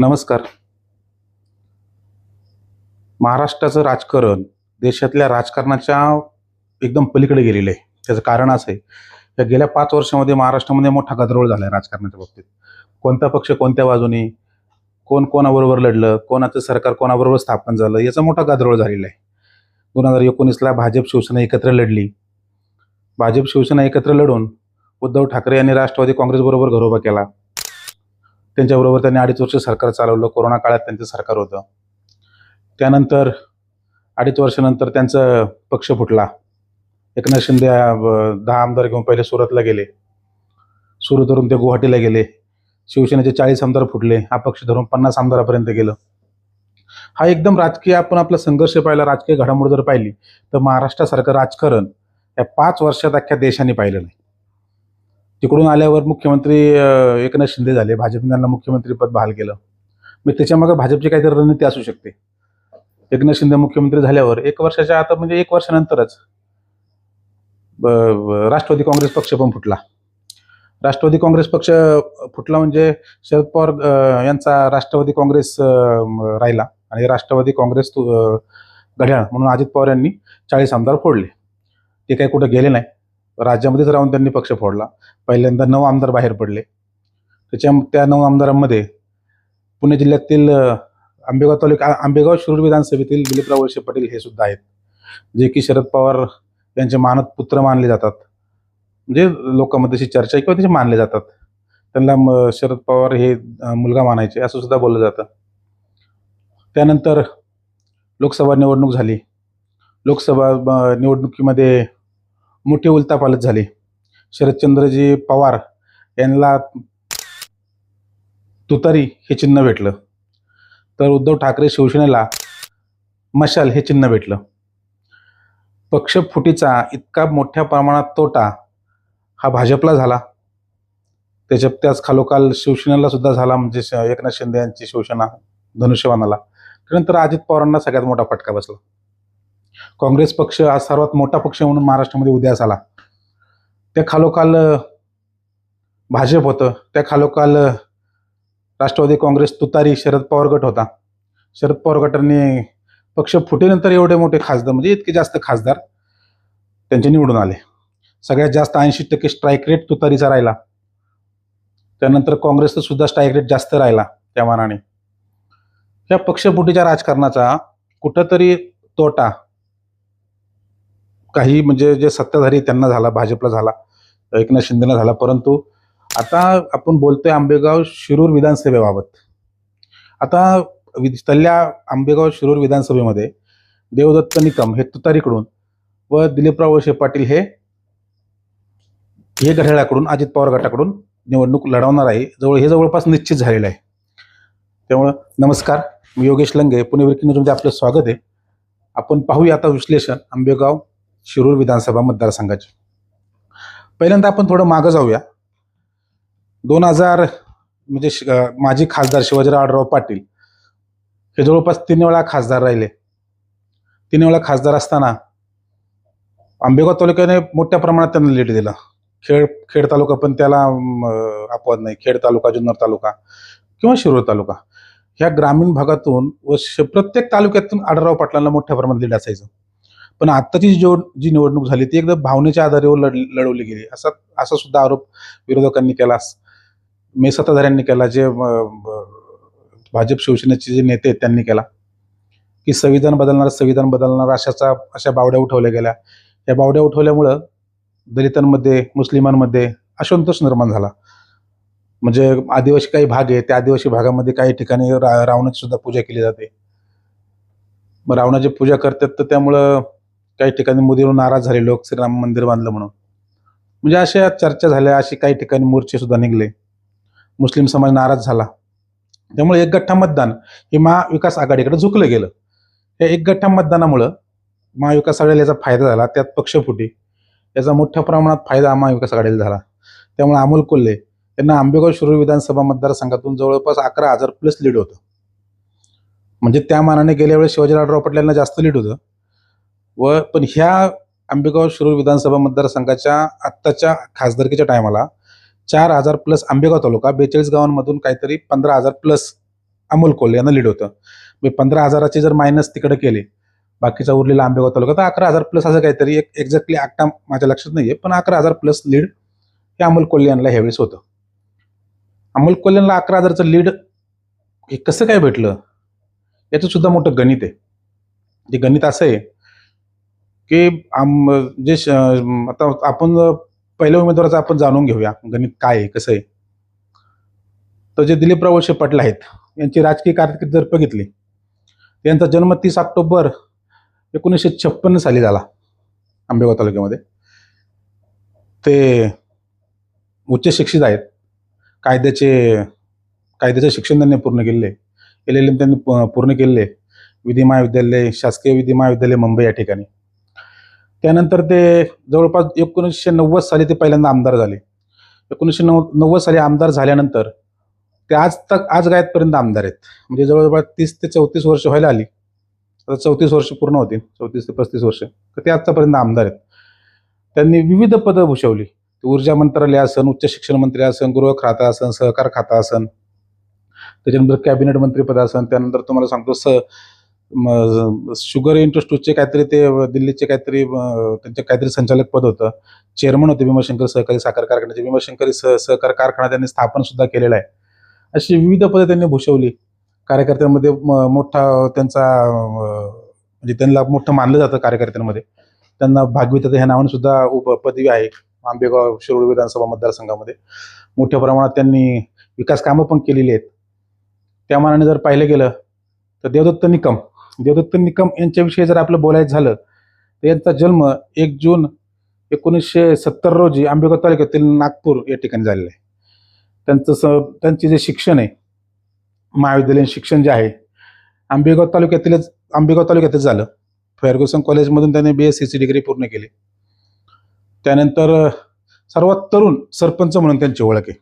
नमस्कार. महाराष्ट्राचं राजकारण देशातल्या राजकारणाच्या एकदम पलीकडे गेलेलं आहे. त्याचं कारण असं आहे. की गेल्या पाच वर्षामध्ये महाराष्ट्रामध्ये मोठा गदरोळ झाला आहे राजकारणाच्या बाबतीत. कोणता पक्ष कोणत्या बाजूने कोण कोणाबरोबर लढलं कोणाचं सरकार कोणाबरोबर स्थापन झालं याचा मोठा गदरोळ झालेला आहे. दोन हजार एकोणीसला भाजप शिवसेना एकत्र लढली. भाजप शिवसेना एकत्र लढून उद्धव ठाकरे यांनी राष्ट्रवादी काँग्रेसबरोबर घरोबा केला. त्यांच्याबरोबर त्यांनी अडीच वर्ष सरकार चालवलं. कोरोना काळात त्यांचं सरकार होतं. त्यानंतर अडीच वर्षानंतर त्यांचं पक्ष फुटला. एकनाथ शिंदे दहा आमदार घेऊन पहिले सुरतला गेले. सुरू धरून ते गुवाहाटीला गेले. शिवसेनेचे चाळीस आमदार फुटले. हा पक्ष धरून पन्नास आमदारापर्यंत गेलं. हा एकदम राजकीय आपण आपला संघर्ष पाहिला राजकीय घडामोड जर पाहिली तर महाराष्ट्रासारखं राजकारण या पाच वर्षात अख्ख्या देशाने पाहिलं नाही. तिकडून आल्यावर मुख्यमंत्री एकनाथ शिंदे झाले. भाजपने त्यांना मुख्यमंत्रीपद बहाल केलं. मग त्याच्यामागे भाजपची काहीतरी रणनीती असू शकते. एकनाथ शिंदे मुख्यमंत्री झाल्यावर एक वर्षाच्या आता म्हणजे एक वर्षानंतरच राष्ट्रवादी काँग्रेस पक्ष पण फुटला. राष्ट्रवादी काँग्रेस पक्ष फुटला म्हणजे शरद पवार यांचा राष्ट्रवादी काँग्रेस राहिला आणि राष्ट्रवादी काँग्रेस तु- घड्याळ म्हणून अजित पवार यांनी चाळीस आमदार फोडले. ते काही कुठं गेले नाही. राज्यामध्येच राहून त्यांनी पक्ष फोडला. पहिल्यांदा नऊ आमदार बाहेर पडले. त्याच्या त्या नऊ आमदारांमध्ये पुणे जिल्ह्यातील आंबेगाव तालुका आंबेगाव शिरूर विधानसभेतील दिलीपराव वळसे पाटील हे सुद्धा आहेत. जे की शरद पवार यांचे मानत पुत्र मानले जातात. म्हणजे लोकांमध्ये अशी चर्चा आहे किंवा त्याचे मानले जातात. त्यांना म- शरद पवार हे मुलगा मानायचे असं सुद्धा बोललं जातं. त्यानंतर लोकसभा निवडणूक झाली. लोकसभा निवडणुकीमध्ये मोठी उलतापालत झाली. शरदचंद्रजी पवार यांना तुतारी हे चिन्ह भेटलं. तर उद्धव ठाकरे शिवसेनेला मशाल हे चिन्ह भेटलं. पक्षफुटीचा इतका मोठ्या प्रमाणात तोटा हा भाजपला झाला. त्याच्या त्याच खालोखाल शिवसेनेला सुद्धा झाला म्हणजे श- एकनाथ शिंदे यांची शिवसेना धनुष्यबाणाला. त्यानंतर अजित पवारांना सगळ्यात मोठा फटका बसला. काँग्रेस पक्ष आज सर्वात मोठा पक्ष म्हणून महाराष्ट्रामध्ये उदयास आला. त्या खालोखाल भाजप होतं. त्या खालोखाल राष्ट्रवादी काँग्रेस तुतारी शरद पवार गट होता. शरद पवार गटांनी पक्ष फुटेनंतर एवढे मोठे खासदार म्हणजे इतके जास्त खासदार त्यांचे निवडून आले. सगळ्यात जास्त ऐंशी टक्के स्ट्राईक रेट तुतारीचा राहिला. त्यानंतर काँग्रेसचा सुद्धा स्ट्राईक रेट जास्त राहिला त्या मानाने. या पक्षपुटीच्या राजकारणाचा कुठंतरी तोटा काही म्हणजे जे सत्ताधारी त्यांना झाला भाजपला झाला एकनाथ शिंदेला झाला. परंतु आता आपण बोलतोय आंबेगाव शिरूर विधानसभेबाबत. आता वि- तल्ल्या आंबेगाव शिरूर विधानसभेमध्ये देवदत्त निकम हे तुतारीकडून व दिलीपराव वळसे पाटील हे हे घड्याळाकडून अजित पवार गटाकडून निवडणूक लढवणार आहे. जवळ हे जवळपास निश्चित झालेलं आहे. त्यामुळं नमस्कार. मी योगेश लंगे. पुणे विरकी न्यूजमध्ये आपलं स्वागत आहे. आपण पाहूया आता विश्लेषण. आंबेगाव शिरूर विधानसभा मतदारसंघाचे. पहिल्यांदा आपण थोडं मागं जाऊया. दोन हजार म्हणजे माजी खासदार शिवाजीराव आडराव पाटील हे जवळपास तीन वेळा खासदार राहिले. तीन वेळा खासदार असताना आंबेगाव तालुक्याने मोठ्या प्रमाणात त्यांना लीड दिला. खेड खेड तालुका पण त्याला अपवाद नाही. खेड तालुका जुन्नर तालुका किंवा शिरूर तालुका. ह्या ग्रामीण भागातून व प्रत्येक तालुक्यातून आडराव पाटलांना मोठ्या प्रमाणात लीड असायचं. पण आत्ताची जो जी निवडणूक झाली ती एकदम भावनेच्या आधारेवर लढ लढवली गेली. असा असा सुद्धा आरोप विरोधकांनी केला. मे सत्ताधाऱ्यांनी केला जे भाजप शिवसेनेचे जे नेते आहेत त्यांनी केला. की संविधान बदलणार संविधान बदलणार अशाचा अशा बावड्या उठवल्या गेल्या. या बावड्या उठवल्यामुळं दलितांमध्ये मुस्लिमांमध्ये असंतोष निर्माण झाला. म्हणजे आदिवासी काही भाग आहे त्या आदिवासी भागामध्ये काही ठिकाणी रा रावणाची सुद्धा पूजा केली जाते. मग रावणाची पूजा करतात तर त्यामुळं काही ठिकाणी मोदीवर नाराज झाले लोक श्रीराम मंदिर बांधलं म्हणून. म्हणजे अशा चर्चा झाल्या अशी काही ठिकाणी मोर्चे सुद्धा निघले. मुस्लिम समाज नाराज झाला. त्यामुळे एक गठ्ठा मतदान हे महाविकास आघाडीकडे झुकलं गेलं. या एक गठ्ठा मतदानामुळं महाविकास आघाडीला याचा फायदा झाला त्यात पक्षफुटी. याचा मोठ्या प्रमाणात फायदा महाविकास आघाडीला झाला. त्यामुळे अमोल कोल्हे यांना आंबेगाव शिरूर विधानसभा मतदारसंघातून जवळपास अकरा हजार प्लस लीड होतं. म्हणजे त्या मानाने गेल्या वेळेस शिवाजीरावराव पटेल यांना जास्त लीड होतं. व पण ह्या आंबेगाव शिरूर विधानसभा मतदारसंघाच्या आत्ताच्या खासदारकीच्या टायमाला चार हजार प्लस आंबेगाव तालुका बेचाळीस गावांमधून काहीतरी पंधरा हजार प्लस अमोल कोल्हे यांना लीड होतं. म्हणजे पंधरा हजाराचे जर मायनस तिकडे केले बाकीचा उरलेला आंबेगाव तालुका तर अकरा हजार प्लस असं काहीतरी एक एक्झॅक्टली आकडा माझ्या लक्षात नाहीये पण अकरा हजार प्लस लीड हे अमोल कोल्हे यांना ह्यावेळेस होतं. अमोल कोल्हेला अकरा हजारचं लीड हे कसं काय भेटलं? याचं सुद्धा मोठं गणित आहे. जे गणित असं आहे की आम जे श- आता आपण पहिल्या उमेदवाराचं आपण जाणून घेऊया गणित काय आहे कसं आहे. तर जे दिलीपराव वळसे पाटील आहेत यांची राजकीय कारकीर्द जर बघितली यांचा जन्म तीस ऑक्टोबर एकोणीसशे छप्पन्न साली झाला आंबेगाव तालुक्यामध्ये. ते उच्च शिक्षित आहेत कायद्याचे कायद्याचं शिक्षण त्यांनी पूर्ण केलेले एल एल एम त्यांनी प- पूर्ण केलेले विधी महाविद्यालय शासकीय विधी महाविद्यालय मुंबई या ठिकाणी. त्यानंतर ते जवळपास एकोणीसशे नव्वद साली ते पहिल्यांदा आमदार झाले. एकोणीसशे नव नव्वद साली आमदार झाल्यानंतर ते आज तक आज गायतपर्यंत आमदार आहेत. म्हणजे जवळपास तीस ते चौतीस वर्ष व्हायला आली. आता चौतीस वर्ष पूर्ण होतील. चौतीस ते पस्तीस वर्ष. तर ते आजतापर्यंत आमदार आहेत. त्यांनी विविध पदं भूषवली. ऊर्जा मंत्रालय असन उच्च शिक्षण मंत्री असन गृह खाता असन सहकार खाता असन. त्याच्यानंतर कॅबिनेट मंत्रीपद असन. त्यानंतर तुम्हाला सांगतो स शुगर इंटरस्टूटचे काहीतरी ते दिल्लीचे काहीतरी त्यांचे काहीतरी संचालक पद होतं. चेअरमन होते भीमाशंकर सहकारी साखर कारखान्याचे. भीमाशंकरी सह सहकार कारखाना त्यांनी स्थापन सुद्धा केलेला आहे. अशी विविध पदं त्यांनी भूषवली. कार्यकर्त्यांमध्ये म- मोठा त्यांचा म्हणजे त्यांना मोठं मानलं जातं कार्यकर्त्यांमध्ये. त्यांना भागवित ह्या नावाने सुद्धा उप पदवी आहे. आंबेगाव शिरोळ विधानसभा मतदारसंघामध्ये. मोठ्या प्रमाणात त्यांनी विकास कामं पण केलेली आहेत. त्या मानाने जर पाहिलं गेलं तर देवदत्त निकम देवदत्त निकम यांच्याविषयी जर आपलं बोलायचं झालं तर यांचा जन्म एक जून एकोणीसशे सत्तर रोजी आंबेगाव तालुक्यातील नागपूर या ठिकाणी झालेला आहे. त्यांचं स त्यांचे जे शिक्षण आहे महाविद्यालयीन शिक्षण जे आहे आंबेगाव तालुक्यातीलच आंबेगाव तालुक्यातच झालं. फर्ग्युसन कॉलेजमधून त्यांनी बी एस सी डिग्री पूर्ण केली. त्यानंतर सर्वात तरुण सरपंच म्हणून त्यांची ओळख आहे.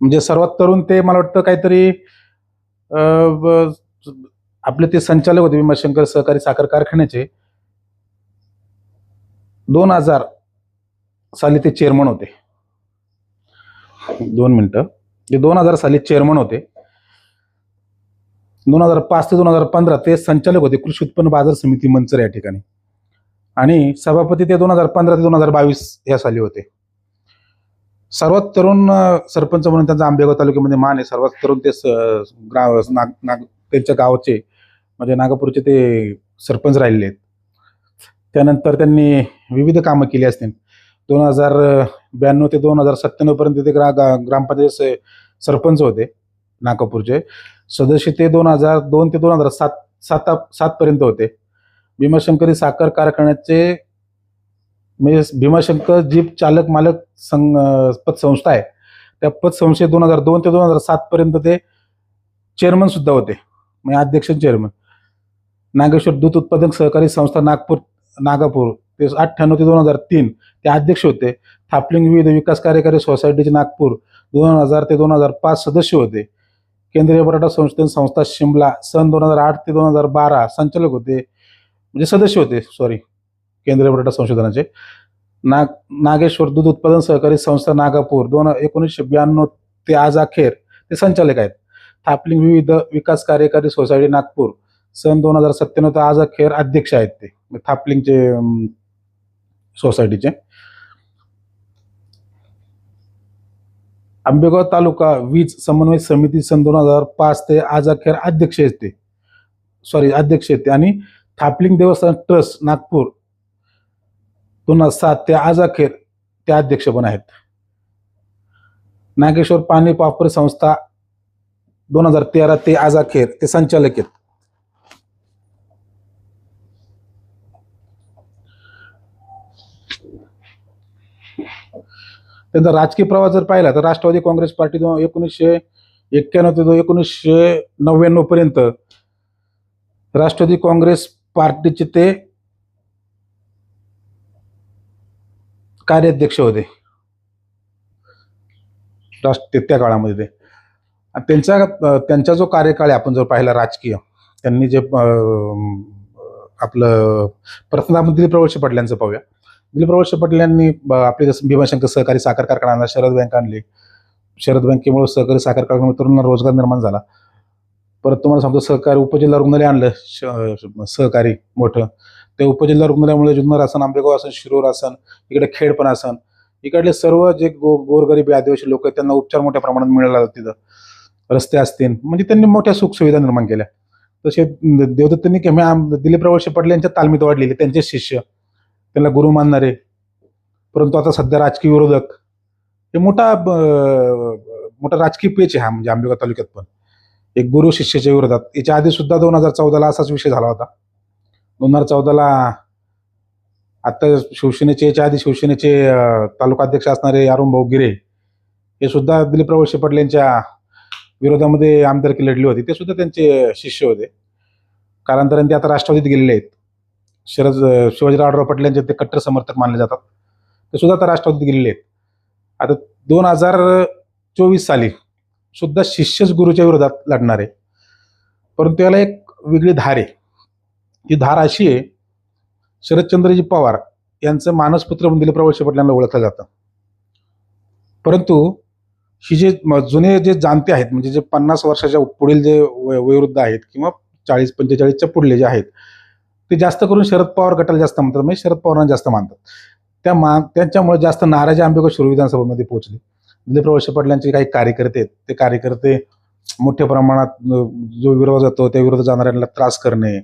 म्हणजे सर्वात तरुण ते मला वाटतं काहीतरी आपले ते संचालक होते भीमाशंकर सहकारी साखर कारखान्याचे. दोन हजार साली ते चेअरमन होते. दोन मिनटं. ते दोन हजार साली चेअरमन होते. दोन हजार पाच ते दोन हजार पंधरा ते संचालक होते कृषी उत्पन्न बाजार समिती मंचर या ठिकाणी. आणि सभापती ते दोन हजार पंधरा ते दोन हजार बावीस या साली होते. सर्वात तरुण सरपंच म्हणून त्यांचा आंबेगाव तालुक्यामध्ये मान आहे. सर्वात तरुण ते स- नाग नाग त्यांच्या गावाचे म्हणजे नागपूरचे ते सरपंच राहिलेले आहेत. त्यानंतर त्यांनी विविध कामं केली असतील. दोन हजार ब्याण्णव ते दोन हजार सत्त्याण्णव पर्यंत ते ग्रा ग्रामपंचायत सरपंच होते नागपूरचे. सदस्य ते दोन हजार दोन ते दोन हजार सात सात सात पर्यंत होते. भीमाशंकरी साखर कारखान्याचे म्हणजे भीमाशंकर जीप चालक मालक संघ पतसंस्था आहे त्या पतसंस्थेत दोन हजार दोन ते दोन हजार सात पर्यंत ते चेअरमन सुद्धा होते. म्हणजे अध्यक्ष चेअरमन नागेश्वर दूध उत्पादक सहकारी संस्था नागपूर नागापूर. ते अठ्ठ्याण्णव ते दोन हजार तीन ते अध्यक्ष होते. थापलिंग विविध विकास कार्यकारी सोसायटीचे नागपूर. दोन हजार ते दोन हजार पाच सदस्य होते. केंद्रीय बटाटा संशोधन संस्था शिमला सन दोन हजार आठ ते दोन हजार बारा संचालक होते. म्हणजे सदस्य होते सॉरी केंद्रीय बटाटा संशोधनाचे. नाग नागेश्वर दूध उत्पादन सहकारी संस्था नागापूर. दोन एकोणीसशे ब्याण्णव ते आज अखेर ते संचालक आहेत. थापलिंग विविध विकास कार्यकारी सोसायटी नागपूर. सन दोन हजार सत्त्याण्णव ते आज अखेर अध्यक्ष आहेत ते. थापलिंगचे सोसायटीचे आंबेगाव तालुका वीज समन्वय समिती सन दोन हजार पाच ते आज अखेर अध्यक्ष आहेत ते. सॉरी अध्यक्ष आहेत ते. आणि थापलिंग देवस्थान ट्रस्ट नागपूर दोन हजार सात ते आज अखेर ते अध्यक्ष पण आहेत. नागेश्वर पाणी पापर संस्था दोन हजार तेरा ते आज अखेर ते संचालक आहेत. त्यांचा राजकीय प्रवास जर पाहिला तर राष्ट्रवादी काँग्रेस पार्टी एकोणीसशे एक्क्याण्णव ते एकोणीसशे नव्याण्णव पर्यंत राष्ट्रवादी काँग्रेस पार्टीचे ते कार्याध्यक्ष होते. राष्ट्र त्या काळामध्ये ते. त्यांचा त्यांचा जो कार्यकाळ आहे आपण जर पाहिला राजकीय त्यांनी जे आपलं प्रथम आपण दिलीप पाहूया. दिलीप प्रवळशे पाटील यांनी आपले जसं भीमाशंकर सहकारी साखर कारखाना आणला, शरद बँक आणली. शरद बँकेमुळे सहकारी साखर कारखाना तरुणांना रोजगार निर्माण झाला. परत तुम्हाला सांगतो सहकारी उपजिल्हा रुग्णालय आणलं श- सहकारी मोठं. ते उपजिल्हा रुग्णालयामुळे जुन्नर आसन आंबेगाव आसन शिरूर असन इकडे खेड पण आसन इकडले सर्व जे गो गोरगरीब आदिवासी लोक आहेत त्यांना उपचार मोठ्या प्रमाणात मिळाला तिथं. रस्ते असतील म्हणजे त्यांनी मोठ्या सुखसुविधा निर्माण केल्या. तसे देवदत्तांनी दिलीप वळसे पाटील यांच्या तालमीत वाढलेली त्यांचे शिष्य. त्यांना गुरु मानणारे. परंतु आता सध्या राजकीय विरोधक. हे मोठा मोठा राजकीय पेच आहे हा म्हणजे आंबेगाव तालुक्यात पण. एक गुरु शिष्याच्या विरोधात. याच्या आधी सुद्धा दोन हजार चौदाला असाच विषय झाला होता. दोन हजार चौदाला आता शिवसेनेचे याच्या आधी शिवसेनेचे तालुका अध्यक्ष असणारे अरुण भाऊ गिरे हे सुद्धा दिलीप वळसे शेपटले यांच्या विरोधामध्ये आमदारकी लढली होती. ते सुद्धा त्यांचे शिष्य होते. कालांतराने ते आता राष्ट्रवादीत गेलेले आहेत. शरद शिवाजीरावराव पाटील यांचे ते कट्टर समर्थक मानले जातात. ते सुद्धा आता राष्ट्रवादीत गेलेले आहेत. आता दोन हजार चोवीस साली सुद्धा शिष्यच गुरुच्या विरोधात लढणार आहे. परंतु याला एक वेगळी धार आहे. ती धार अशी आहे शरदचंद्रजी पवार यांचं मानसपुत्र म्हणून दिलीप वळसे पाटील यांना ओळखलं जातं. परंतु ही जे जुने जे जाणते आहेत म्हणजे जे पन्नास वर्षाच्या पुढील जे वयोवृद्ध आहेत किंवा चाळीस पंचेचाळीसच्या पुढले जे आहेत ते जास्त करून शरद पवार गटाला जास्त म्हणतात म्हणजे शरद पवारांना जास्त मानतात. त्या मा त्यांच्यामुळे जास्त नाराजी आंबेगाव विधानसभेमध्ये पोहोचली. दिलीप वळसे पाटलांचे काही कार्यकर्ते आहेत ते कार्यकर्ते मोठ्या प्रमाणात जो विरोध जातो त्या विरोधात जाणाऱ्यांना त्रास करणे.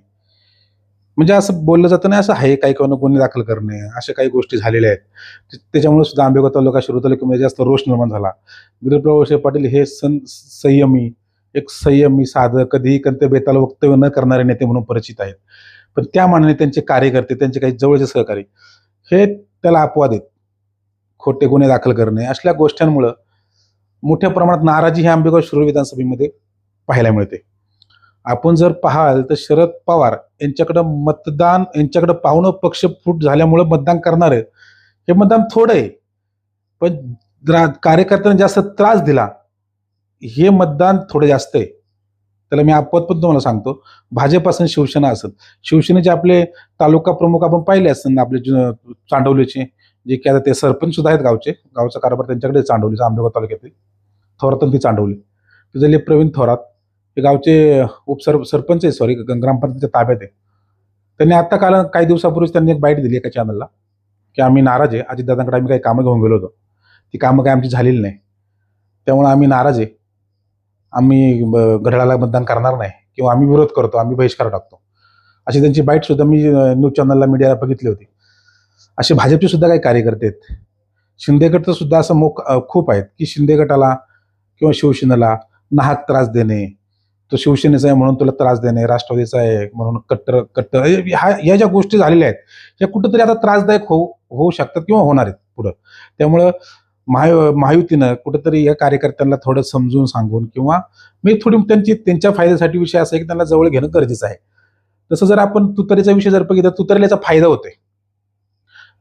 म्हणजे असं बोललं जातं नाही असं आहे काही काही गुन्हे दाखल करणे अशा काही गोष्टी झालेल्या आहेत. त्याच्यामुळे सुद्धा आंबेगाव तालुका शिरू तालुक्यामध्ये जास्त रोष निर्माण झाला. दिलीप पाटील हे सं संयमी एक संयमी साधं कधीही कंत बेताल वक्तव्य न करणारे नेते म्हणून परिचित आहेत. पण त्या मानाने त्यांचे कार्यकर्ते त्यांचे काही जवळचे सहकारी हे त्याला अपवाद आहेत. खोटे गुन्हे दाखल करणे असल्या गोष्टींमुळं मोठ्या प्रमाणात नाराजी ही आंबेगाव शिरोळ विधानसभेमध्ये पाहायला मिळते. आपण जर पाहाल तर शरद पवार यांच्याकडं मतदान यांच्याकडं पाहुणं पक्ष फूट झाल्यामुळं मतदान करणार हे मतदान थोडं आहे. पण द्रा- कार्यकर्त्यांना जास्त त्रास दिला हे मतदान थोडं जास्त आहे. त्याला मी आपत पण तुम्हाला सांगतो. भाजप असेल शिवसेना असत. शिवसेनेचे आपले तालुका प्रमुख आपण पाहिले असतात ना आपले चांडवलीचे जे की आता ते सरपंच सुद्धा आहेत गावचे. गावचा कारभार त्यांच्याकडे चांडवलीचा आंबेगाव तालुक्यातील. थोरात ती चांडवली तिथले प्रवीण थोरात हे गावचे उपसर सरपंच आहे सॉरी ग्रामपंचायतीच्या ताब्यात आहे. त्यांनी आत्ता काल काही दिवसापूर्वीच त्यांनी एक बाईट दिली एका चॅनलला की आम्ही नाराज आहे. अजितदादांकडे आम्ही काही कामं घेऊन गेलो होतो. ती कामं काही आमची झालेली नाही. त्यामुळे आम्ही नाराज आहे. आम्ही ब- घड्याळाला मतदान करणार नाही किंवा आम्ही विरोध करतो आम्ही बहिष्कार टाकतो. अशी त्यांची बाईट सुद्धा मी न्यूज चॅनलला मीडियाला बघितली होती. असे भाजपचे सुद्धा काही कार्यकर्ते आहेत. शिंदे गट सुद्धा असं मोक खूप आहेत की शिंदे गटाला किंवा शिवसेनेला नाहक त्रास देणे तो शिवसेनेचा आहे म्हणून तुला त्रास देणे राष्ट्रवादीचा आहे म्हणून कट्टर कट्टर हे- ह्या या ज्या गोष्टी झालेल्या आहेत या कुठंतरी आता त्रासदायक होऊ होऊ शकतात किंवा होणार आहेत पुढं. त्यामुळं महायु महायुतीनं कुठंतरी या कार्यकर्त्यांना थोडं समजून सांगून किंवा मी थोडी त्यांची त्यांच्या फायद्यासाठी विषय असा आहे की त्यांना जवळ घेणं गरजेचं आहे. तसं जर आपण तुतारीचा विषय जर बघितला तुतारीला याचा फायदा होतोय.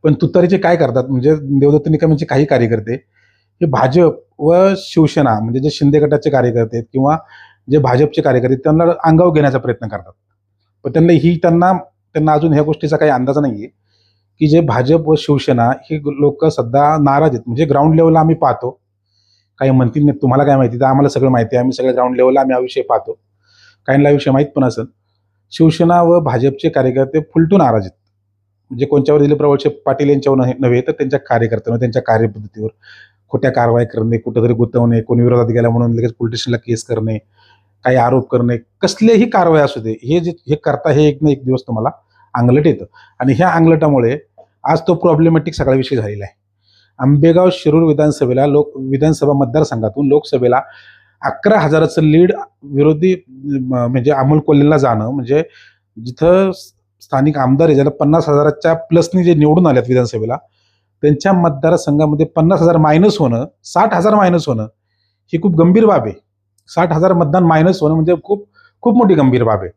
पण तुतारीचे काय करतात? म्हणजे देवदत्त निकमांचे काही कार्यकर्ते हे भाजप व शिवसेना म्हणजे जे शिंदे गटाचे कार्यकर्ते आहेत किंवा जे भाजपचे कार्यकर्ते आहेत, त्यांना अंगावर घेण्याचा प्रयत्न करतात. पण त्यांना ही त्यांना त्यांना अजून ह्या गोष्टीचा काही अंदाज नाही आहे की जे भाजप व शिवसेना हे लोक सध्या नाराज आहेत. म्हणजे ग्राउंड लेवलला आम्ही पाहतो. काही म्हणतील नाही तुम्हाला काय माहिती? तर आम्हाला सगळं माहिती आहे. आम्ही सगळ्या ग्राउंड लेवलला आम्ही हा विषय पाहतो. काहींना विषय माहीत पण असेल. शिवसेना व भाजपचे कार्यकर्ते फुलटून नाराज आहेत. म्हणजे कोणत्यावर दिले वळसे पाटील यांच्यावर नव्हे- तर त्यांच्या कार्यकर्त्यांवर त्यांच्या कार्यपद्धतीवर खोट्या कारवाई करणे कुठंतरी गुंतवणे कोणी विरोधात गेला म्हणून लगेच पोलिटिशियनला केस करणे काही आरोप करणे कसलेही कारवाई असू दे हे जे हे करता हे एक ना एक दिवस तुम्हाला अंगलट येतं. आणि ह्या अंगलटामुळे आज तो प्रॉब्लेमॅटिक सगळा विषय झालेला आहे. आंबेगाव शिरूर विधानसभेला लोक विधानसभा मतदारसंघातून लोकसभेला अकरा हजाराचं लीड विरोधी म्हणजे अमोल कोल्हेला जाणं म्हणजे जिथं स्थानिक आमदार आहे ज्याला पन्नास हजाराच्या प्लसनी जे निवडून आल्यात विधानसभेला त्यांच्या मतदारसंघामध्ये पन्नास हजार मायनस होणं साठ हजार मायनस होणं ही खूप गंभीर बाब आहे. साठ हजार मतदान मायनस होणं म्हणजे खूप खूप मोठी गंभीर बाब आहे.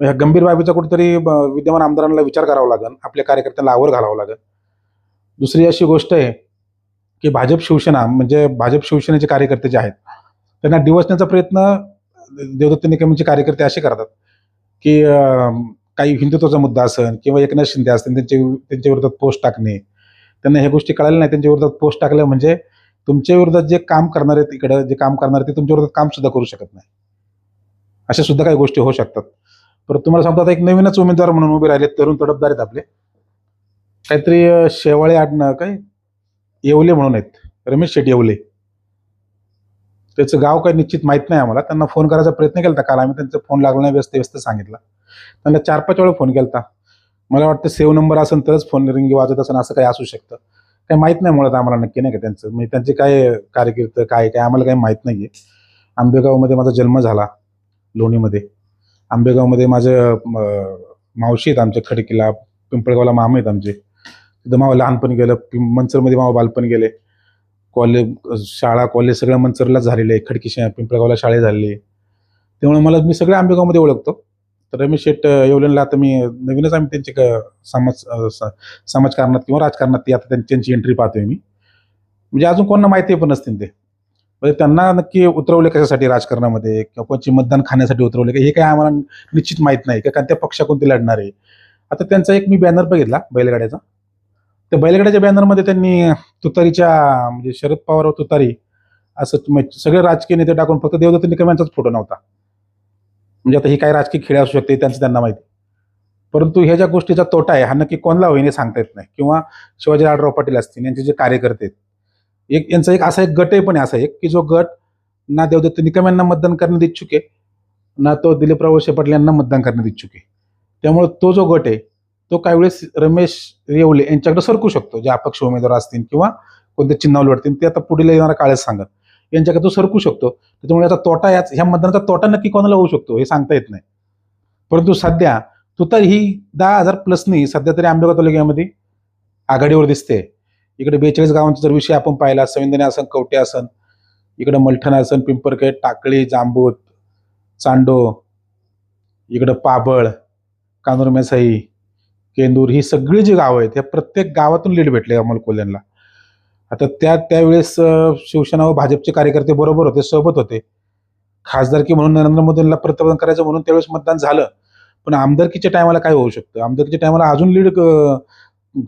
म्हणजे ह्या गंभीर बाबीचा कुठेतरी विद्यमान आमदारांना विचार करावा लागेल. आपल्या कार्यकर्त्यांना आवर घालावं लागेल. दुसरी अशी गोष्ट आहे की भाजप शिवसेना म्हणजे भाजप शिवसेनेचे कार्यकर्ते जे आहेत त्यांना डिवचण्याचा प्रयत्न देवदत्त निकमचे कार्यकर्ते असे करतात की काही हिंदुत्वाचा मुद्दा असेल किंवा एकनाथ शिंदे असतील त्यांचे त्यांच्या विरोधात पोस्ट टाकणे. त्यांना ह्या गोष्टी कळाल्या नाही त्यांच्या विरोधात पोस्ट टाकल्या म्हणजे तुमच्या विरोधात जे काम करणार आहेत इकडं जे काम करणार आहेत ते तुमच्या विरोधात काम सुद्धा करू शकत नाही. अशा सुद्धा काही गोष्टी होऊ शकतात. परत तुम्हाला सांगतो आता एक नवीनच उमेदवार म्हणून उभे राहिले तरुण तडफदार आहेत आपले. काहीतरी शेवाळे आडणं काय? येवले म्हणून आहेत. रमेश शेट येवले. त्याचं गाव काही निश्चित माहीत नाही आम्हाला. त्यांना फोन करायचा प्रयत्न केला होता काल. आम्ही त्यांचा फोन लागला नाही व्यस्त व्यस्त सांगितला. त्यांना चार पाच वेळा फोन केला होता मला वाटतं सेव्ह नंबर असेल तरच फोन रिंगी वाजत असेल असं काही असू शकतं. काही माहीत नाही मुळात आम्हाला नक्की नाही का त्यांचं. म्हणजे त्यांचे काय कार्यकिर्द काय काय आम्हाला काही माहीत नाही आहे आंबेगावमध्ये माझा जन्म झाला लोणीमध्ये. आंबेगावमध्ये माझं मावशी आहेत आमच्या खडकीला पिंपळगावला मामा आहेत आमचे. तिथं मावा लहानपणी गेलं मंचरमध्ये मावा बालपण गेले. कॉलेज शाळा कॉलेज सगळं मंचरलाच झालेलं आहे खडकी शा पिंपळगावला शाळे झालेली आहे. त्यामुळे मला मी सगळ्या आंबेगावमध्ये ओळखतो. तर रमेश शेट येवलेनला येवलेला आता मी नवीनच आम्ही त्यांचे क- समाज स- समाजकारणात किंवा राजकारणात ती आता त्यांची एंट्री पाहतोय मी. म्हणजे अजून कोणाला माहिती पण नसतील ते. म्हणजे त्यांना नक्की उतरवले कशासाठी राजकारणामध्ये? किंवा कोणची मतदान खाण्यासाठी उतरवले? का हे काय आम्हाला निश्चित माहीत नाही का कारण त्या पक्षाकडून ते लढणार आहे. आता त्यांचा एक मी बॅनर बघितला बैलगाड्याचा. त्या बैलगाड्याच्या बॅनरमध्ये त्यांनी तुतारीच्या म्हणजे शरद पवार व तुतारी असं सगळे राजकीय नेते टाकून फक्त देवदत्त निकम यांचाच फोटो नव्हता. म्हणजे आता ही काय राजकीय खेळ असू शकते त्यांचं त्यांना माहिती. परंतु ह्या ज्या गोष्टीचा तोटा आहे हा नक्की कोणला होईने सांगता येत नाही. किंवा शिवाजी राडराव पाटील असतील यांचे जे कार्यकर्ते आहेत एक यांचा एक असा एक गटही पण आहे असा एक की जो गट ना देवदत्त निकम यांना मतदान करण्यात इच्छुक आहे ना तो दिलीपराव वळसे यांना मतदान करण्यात इच्छुक आहे. त्यामुळे तो जो गट आहे तो काही वेळेस रमेश येवले यांच्याकडे सरकू शकतो जे अपक्ष उमेदवार असतील किंवा कोणत्या चिन्हावर लढतील ते आता पुढील येणारा काळच सांगत. यांच्याकडे तो सरकू शकतो. त्याच्यामुळे याचा तोटा याच ह्या मतदानाचा तोटा नक्की कोणाला होऊ शकतो हे सांगता येत नाही. परंतु सध्या तुतारी ही दहा हजार प्लसनी सध्या तरी आंबेगाव तालुक्यामध्ये आघाडीवर दिसते. इकडे बेचाळीस गावांचा जर विषय आपण पाहिला संविंदने आसन कवटे आसन इकडं मलठण आसन पिंपरखेड टाकळी जांबूत चांडो इकडं पाबळ कानूरमेसाई केंदूर ही सगळी जी गावं आहेत या प्रत्येक गावातून लीड भेटले अमोल कोल्हेंना आता त्या त्यावेळेस शिवसेना व भाजपचे कार्यकर्ते बरोबर होते सोबत होते. खासदारकी म्हणून नरेंद्र मोदींना प्रतिपादन करायचं म्हणून त्यावेळेस मतदान झालं. पण आमदारकीच्या टायमाला काय होऊ शकतं? आमदारकीच्या टायमाला अजून लीड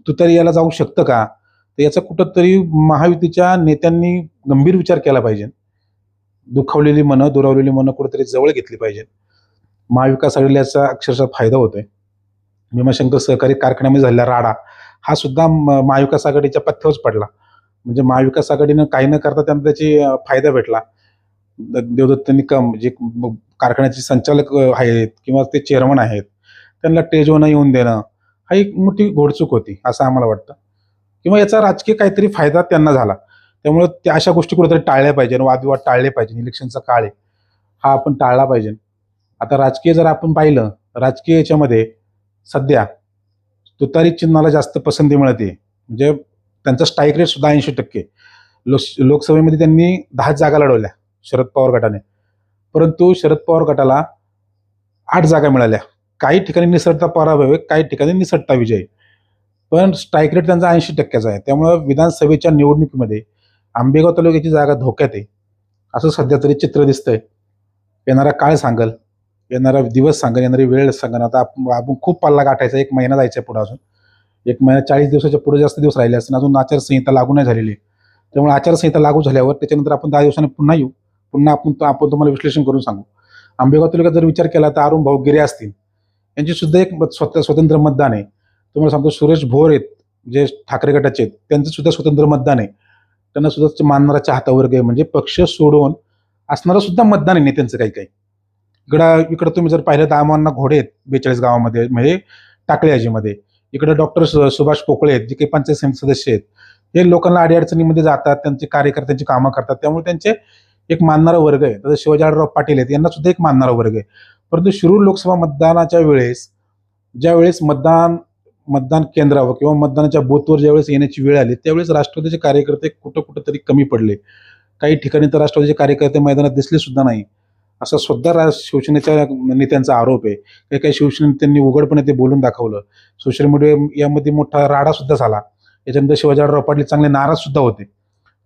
तुतारी याला जाऊ शकतं का? तर याचा कुठंतरी महायुतीच्या नेत्यांनी गंभीर विचार केला पाहिजे. दुखावलेली मनं दुरावलेली मनं कुठेतरी जवळ घेतली पाहिजेत महाविकास आघाडीला याचा अक्षरशः फायदा होतोय. भीमाशंकर सहकारी कारखान्यामध्ये झालेला राडा हा सुद्धा म- महाविकास आघाडीच्या पथ्यावरच पडला. म्हणजे महाविकास आघाडीनं काही न करता त्यांना त्याची फायदा भेटला. द- देवदत्त निकम जे कारखान्याचे संचालक आहेत किंवा ते चेअरमन आहेत त्यांना टेजवनं येऊन देणं हा एक मोठी घोडचूक होती असं आम्हाला वाटतं. किंवा याचा राजकीय काहीतरी फायदा त्यांना झाला. त्यामुळे त्या अशा गोष्टी कुठेतरी टाळल्या पाहिजे वादविवाद टाळले पाहिजे. इलेक्शनचा काळ आहे. हा आपण टाळला पाहिजे. आता राजकीय जर आपण पाहिलं राजकीय याच्यामध्ये सध्या तुतारी चिन्हाला जास्त पसंती मिळते. म्हणजे त्यांचा स्ट्राईक रेट सुद्धा ऐंशी टक्के. लोक लोकसभेमध्ये त्यांनी दहा जागा लढवल्या शरद पवार गटाने. परंतु शरद पवार गटाला आठ जागा मिळाल्या. काही ठिकाणी निसटता पराभव आहे काही ठिकाणी निसटता विजय आहे. पण स्ट्राईक रेट त्यांचा ऐंशी टक्क्याचा आहे. त्यामुळं विधानसभेच्या निवडणुकीमध्ये आंबेगाव तालुक्याची जागा धोक्यात आहे. असं सध्या तरी चित्र दिसतंय. येणारा काळ सांगल येणारा दिवस सांगेल येणारी वेळ सांगेल. आता आपण खूप पल्ला गाठायचा. एक महिना जायचा आहे पुढे अजून. एक महिना चाळीस दिवसाच्या पुढे जास्त दिवस राहिले असतील. अजून आचारसंहिता लागू नाही झालेली आहे. त्यामुळे आचारसंहिता लागू झाल्यावर त्याच्यानंतर आपण दहा दिवसांनी पुन्हा येऊ. पुन्हा आपण आपण तुम्हाला विश्लेषण करून सांगू. आंबेगाव तालुक्यात जर विचार केला तर अरुण भाऊ गिरे असतील. यांची सुद्धा एक मत- स्वतंत्र मतदान आहे. तुम्हाला सांगतो सुरेश भोर आहेत जे ठाकरे गटाचे आहेत त्यांचं सुद्धा स्वतंत्र मतदान आहे. त्यांना सुद्धा मानणारा चाहता वर्ग आहे. म्हणजे पक्ष सोडून असणारा सुद्धा मतदान आहे नेत्यांचं काही काही. इकडं इकडं तुम्ही जर पाहिलं दामांना घोडे आहेत बेचाळीस गावामध्ये म्हणजे टाकळेआजीमध्ये इकडं डॉक्टर सुभाष पोकळे आहेत जे काही पंचायत समिती सदस्य आहेत. हे लोकांना अडीअडचणीमध्ये जातात त्यांचे कार्यकर्त्यांची कामं करतात. त्यामुळे त्यांचे एक मानणारा वर्ग आहे. तसं शिवाजी पाटील आहेत यांना सुद्धा एक मानणारा वर्ग आहे. परंतु शिरूर लोकसभा मतदानाच्या वेळेस ज्या वेळेस मतदान मतदान केंद्रावर किंवा मतदानाच्या बूथवर ज्यावेळेस येण्याची वेळ आली त्यावेळेस राष्ट्रवादीचे कार्यकर्ते कुठं कुठं तरी कमी पडले. काही ठिकाणी तर राष्ट्रवादीचे कार्यकर्ते मैदानात दिसले सुद्धा नाही. असा सुद्धा रा शिवसेनेच्या नेत्यांचा आरोप आहे. काही काही शिवसेने त्यांनी उघडपणे ते बोलून दाखवलं. सोशल मीडिया यामध्ये मोठा राडा सुद्धा झाला. याच्यानंतर शिवाजी आढळराव पाटील चांगले नाराज सुद्धा होते.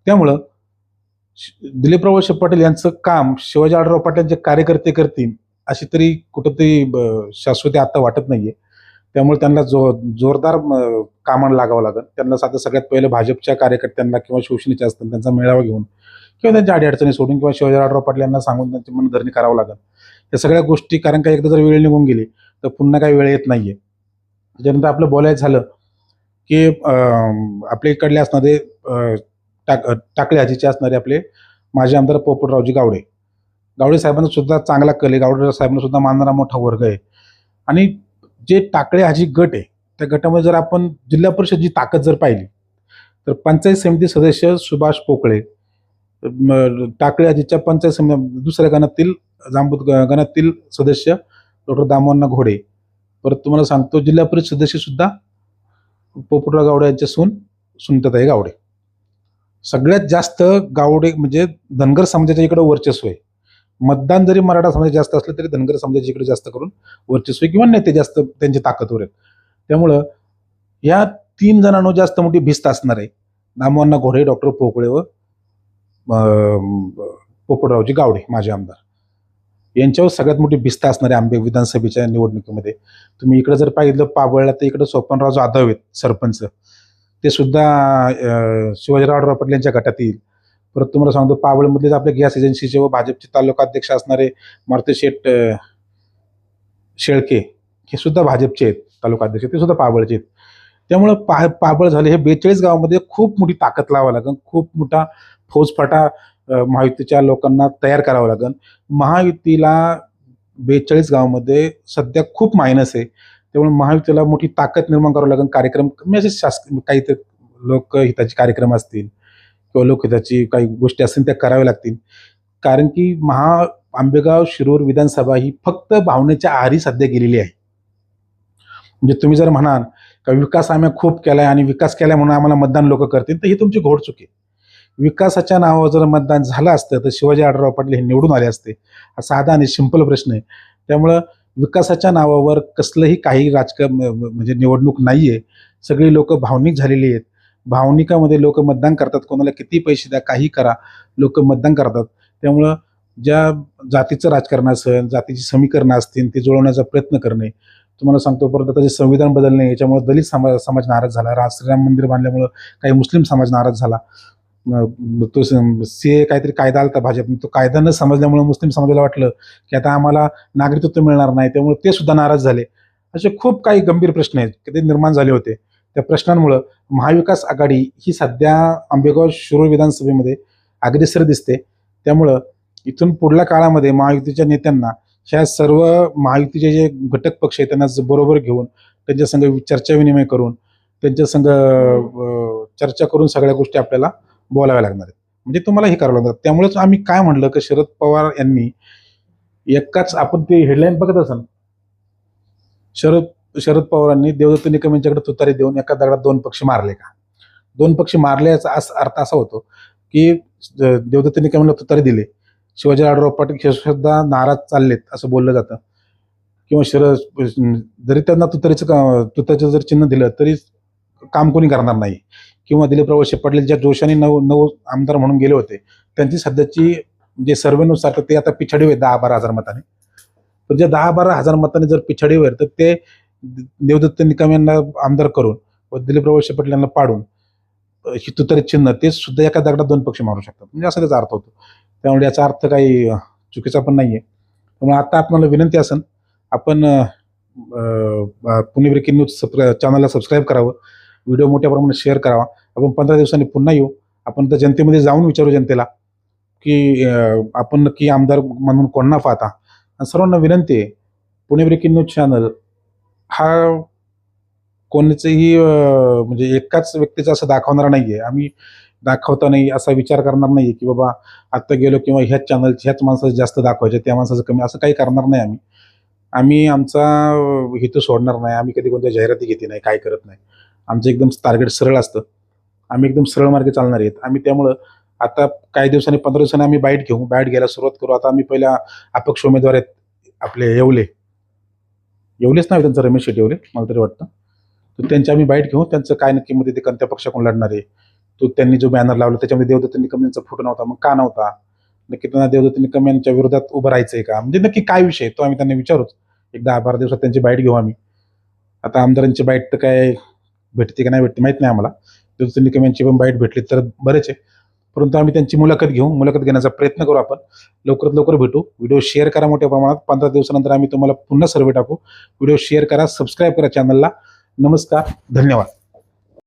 त्यामुळं दिलीपराव पाटील यांचं काम शिवाजी आढळराव पाटील जे कार्यकर्ते करतील अशी तरी कुठंतरी ब- शाश्वती आता वाटत नाहीये. त्यामुळे त्यांना जो जोरदार म, कामाला लागावं लागेल त्यांना साधं सगळ्यात पहिलं भाजपच्या कार्यकर्त्यांना किंवा शिवसेनेच्या असतात त्यांचा मेळावा घेऊन किंवा त्यांच्या अडीअडचणी सोडून किंवा शिवाजी आढळराव पाटील यांना सांगून त्यांची मनधरणी करावं लागेल. या सगळ्या गोष्टी कारण का एकदा जर वेळ निघून गेली तर पुन्हा काही वेळ येत नाहीये. त्याच्यानंतर आपलं बोलायचं झालं की आपल्या इकडले असणारे टाक टाकले आजीचे असणारे आपले माजी आमदार पोपटरावजी गावडे. गावडे साहेबांना सुद्धा चांगला कल आहे. गावडे साहेबांना सुद्धा मानणारा मोठा वर्ग आहे. आणि जे टाकळे हाजी गट आहे त्या गटामध्ये जर आपण जिल्हा परिषद जी ताकद जर पाहिली तर पंचायत समिती सदस्य सुभाष पोकळे टाकळे हाजीच्या पंचायत समिती दुसऱ्या गणातील जांबूत ग- गणातील सदस्य डॉक्टर दामोन्ना घोडे. परत तुम्हाला सांगतो जिल्हा परिषद सदस्य सुद्धा पोपटराव गावडे यांच्या सून सुनताई गावडे. सगळ्यात जास्त गावडे म्हणजे धनगर समाजाच्या इकडे वर्चस्व आहे. मतदान जरी मराठा समाज जास्त असलं तरी धनगर समाजाच्या इकडे जास्त करून वर्चस्व किंवा नेते जास्त त्यांची ताकदवर आहेत. त्यामुळं या तीन जणांना जास्त मोठी भिस्त असणार आहे. दामोन्ना घोरे डॉक्टर पोकळे व पोपटरावजी गावडे माझे आमदार. यांच्यावर सगळ्यात मोठी भिस्त असणार आहे आंबे विधानसभेच्या निवडणुकीमध्ये. तुम्ही इकडे जर पाहिलं पाबळला तर इकडे सोपनराव जाधव आहेत सरपंच. ते सुद्धा शिवाजीराव पाटील यांच्या गटात येईल. परत तुम्हाला सांगतो पाबळमधलेच आपल्या गॅस एजन्सीचे व भाजपचे तालुका अध्यक्ष असणारे मारुती शेट शेळके हे सुद्धा भाजपचे आहेत तालुका अध्यक्ष ते सुद्धा पाबळचे आहेत. त्यामुळं पा पाबळ झाले हे बेचाळीस गावामध्ये खूप मोठी ताकद लावावं लागेल खूप मोठा फौजफाटा महायुतीच्या लोकांना तयार करावा लागेल महायुतीला बेचाळीस गावामध्ये सध्या खूप मायनस आहे. त्यामुळे महायुतीला मोठी ताकद निर्माण करावं लागेल कार्यक्रम म्हणजे कमी असे शासकीय काही लोकहिताचे कार्यक्रम असतील किंवा लोकहिताची काही गोष्टी असतील त्या कराव्या लागतील. कारण की महा आंबेगाव शिरूर विधानसभा ही फक्त भावनेच्या आहारी सध्या गेलेली आहे. म्हणजे तुम्ही जर म्हणाल का विकास आम्ही खूप केलाय आणि विकास केलाय म्हणून आम्हाला मतदान लोक करतील तर ही तुमची घोडचूक आहे. विकासाच्या नावावर जर मतदान झालं असतं तर शिवाजी आढळराव पाटील हे निवडून आले असते हा साधा आणि सिंपल प्रश्न आहे. त्यामुळं विकासाच्या नावावर कसलंही काही राजकारण म्हणजे निवडणूक नाहीये. सगळी लोक भावनिक झालेली आहेत. भावनिकामध्ये लोक मतदान करतात कोणाला किती पैसे द्या काही करा लोक मतदान करतात. त्यामुळं ज्या जातीचं राजकारण असेल जातीची समीकरणं असतील ते जुळवण्याचा प्रयत्न करणे. तुम्हाला सांगतो परंतु आता जे संविधान बदलणे याच्यामुळे दलित समाज समाज नाराज झाला. राम श्रीराम मंदिर बांधल्यामुळं काही मुस्लिम समाज नाराज झाला. तो सी काहीतरी कायदा आला भाजप तो कायदा न समजल्यामुळे मुस्लिम समाजाला वाटलं की आता आम्हाला नागरिकत्व मिळणार नाही त्यामुळे ते सुद्धा नाराज झाले. असे खूप काही गंभीर प्रश्न आहेत की ते निर्माण झाले होते. त्या प्रश्नांमुळं महाविकास आघाडी ही सध्या आंबेगाव शिरूर विधानसभेमध्ये अग्रेसर दिसते. त्यामुळं इथून पुढल्या काळामध्ये महायुतीच्या नेत्यांना ह्या सर्व महायुतीचे जे घटक पक्ष आहेत त्यांना बरोबर घेऊन त्यांच्या संग चर्चा विनिमय करून त्यांच्या संग चर्चा करून सगळ्या गोष्टी आपल्याला बोलाव्या लागणार आहेत. म्हणजे तुम्हाला हे करावं लागणार. त्यामुळेच आम्ही काय म्हणलं की शरद पवार यांनी एकाच आपण ते हेडलाईन बघत असाल. शरद शरद पवारांनी देवदत्त निकम यांच्याकडे तुतारी देऊन एका दगडात दोन पक्षी मारले का? दोन पक्षी मारले याचा अर्थ असा होतो की देवदत्त निकमला तुतारी दिले. शिवाजी राडराव पाटील हे सुद्धा नाराज चाललेत असं बोललं जातं. किंवा शरद जरी त्यांना तुतारीचं का तुतारीचं जर चिन्ह दिलं तरी काम कोणी करणार नाही. किंवा दिलीपराव वळसे ज्या जोशाने नऊ नऊ आमदार म्हणून गेले होते त्यांची सध्याची जे सर्वेनुसार तर ते आता पिछाडीवर होईल दहा बारा हजार मताने. पण जे दहा बारा हजार मताने जर पिछाडीवर तर ते देवदत्त निकम यांना आमदार करून व दिलीपराव वळसे पाटील यांना पाडून हितुतरी चिन्ह ते सुद्धा एका दगडात दोन पक्ष मारू शकतात. म्हणजे असा त्याचा अर्थ होतो. त्यामुळे याचा अर्थ काही चुकीचा पण नाही आहे त्यामुळे आता आपल्याला विनंती असेल आपण पुणे ब्रेकिंग न्यूज सबस्क्राईब चॅनलला सबस्क्राईब करावं व्हिडिओ मोठ्या प्रमाणात शेअर करावा. आपण पंधरा दिवसांनी पुन्हा येऊ. आपण त्या जनतेमध्ये जाऊन विचारू जनतेला की आपण नक्की आमदार म्हणून कोणना पाहता. आणि सर्वांना विनंती आहे पुणे ब्रेकिंग न्यूज चॅनल हा कोणाचंही म्हणजे एकाच व्यक्तीचं असं दाखवणार नाही आहे आम्ही दाखवता नाही असा विचार करणार नाही की बाबा आत्ता गेलो किंवा ह्याच चॅनल ह्याच माणसाचं जास्त दाखवायचे त्या माणसाचं कमी असं काही करणार नाही आम्ही. आम्ही आमचा हेतू सोडणार नाही. आम्ही कधी कोणत्या जाहिराती घेते नाही काय करत नाही. आमचं एकदम टार्गेट सरळ असतं. आम्ही एकदम सरळ मार्गे चालणार आहेत. आम्ही त्यामुळं आता काही दिवसांनी पंधरा दिवसांनी आम्ही बाईट घेऊ. बाईट घ्यायला सुरुवात करू. आता आम्ही पहिल्या अपक्ष उमेदवार आहेत आपले येवले. येवलेच नाही त्यांचं रमेश शेट्टी मला तरी वाटतं. तर त्यांची आम्ही बाईट घेऊ त्यांचं काय नक्की मध्ये ते कोणत्या पक्षाकडून लढणार आहे तो त्यांनी जो बॅनर लावला त्याच्यामध्ये देवदत्त निकम यांचा फोटो नव्हता मग का नव्हता? नक्की त्यांना देवदत्त निकम यांच्या विरोधात उभं राहायचंय का? म्हणजे नक्की काय विषय तो आम्ही त्यांना विचारूच. एक दहा बारा दिवसात त्यांची बाईट घेऊ आम्ही. आता आमदारांची बाईट तर काय भेटते का नाही भेटते माहीत नाही आम्हाला. देवदत्त निकम यांची पण बाईट भेटली तर बरेच आहे. परंतु आम्ही त्यांची मुलाखत घेऊ. मुलाखत घेण्याचा प्रयत्न करू आपण. लवकरात लवकर भेटू. व्हिडिओ शेअर करा मोठ्या प्रमाणात. पंधरा दिवसानंतर आम्ही तुम्हाला पुन्हा सर्वे टाकू. व्हिडिओ शेअर करा सबस्क्राईब करा चॅनलला नमस्कार. धन्यवाद.